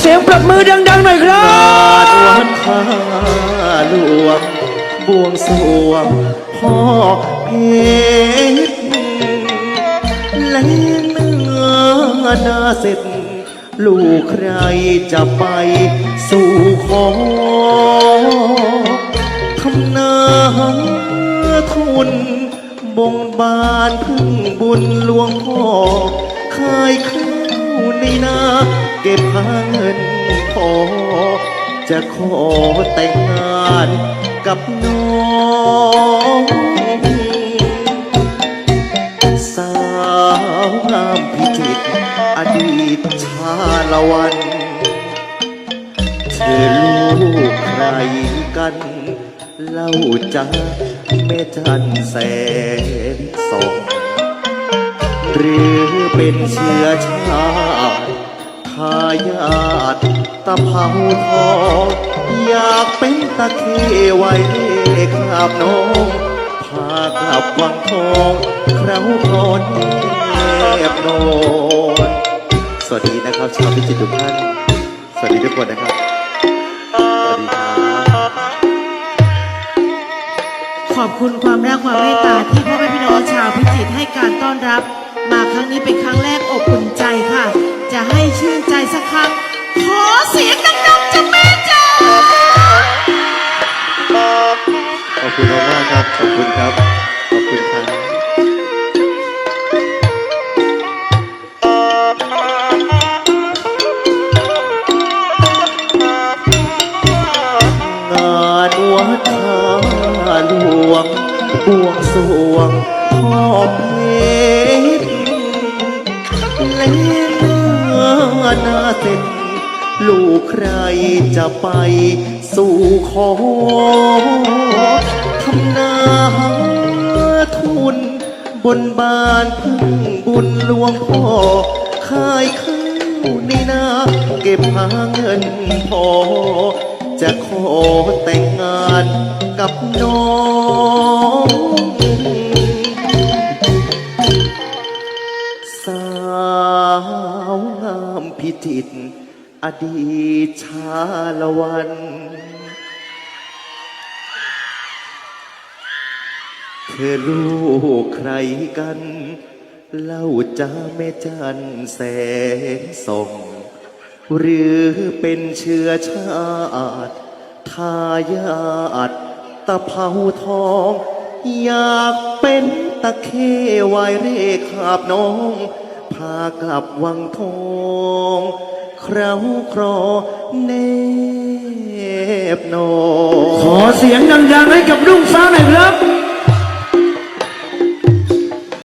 เสียงปรบมือดังๆหน่อยครับวัดท่าหลวงบวงสรวงพ่อเพชรและเนื้อนาเสร็จ ลูกใครจะไปสู่ขอทำนาทุนบงบานพึ่งบุญหลวงพ่อเคยเข้า ในนาเก็บหาเงินพอ จะขอแต่งงานกับน้องสาวงามพิจิตอดีตชาละวันเธอลูกใครกันเล่าจ้าแม่จันแสนส่องหรือ เป็นเชื้อชาติทายาทตะเภาทองอยากเป็นตะเคไว้ขาบน้องพากลับวังทองเคราวพรแอบนอนสวัสดีนะครับชาวพิจิตรทุกท่านสวัสดีทุกคนนะครับสวัสดีครับขอบคุณความรักความเมตตาที่พ่อแม่พี่น้องชาวพิจิตรให้การต้อนรับ ครั้งนี้เป็นครั้งแรกอบอุ่นใจค่ะ จะให้ชื่นใจสักครั้ง ขอเสียงดังๆจากแม่จ้าขอบคุณมากๆครับ ขอบคุณครับ ขอบคุณครับงานวัดท่าหลวงบวงสวงพ่อเพชรและ เนื้อนาเสร็จ ลูกใครจะไปสู่ขอทำนาทุน บนบานพึ่งบุญหลวงพ่อขายข้าวในนาเก็บหาเงินพอ จะขอแต่งงานกับน้องาวงามพิจิตรอดีตชาละวัน เธอลูกใครกัน เล่าจ้าแม่จันแสงส่องหรือเป็นเชื้อชาติทายาทตะเภาทอง อยากเป็นตะเคไวายเร่ขาบน้อง พากลับวังทองเคราวครอเนบนอนขอเสียงดังๆให้กับรุ่งฟ้าหน่อยครับ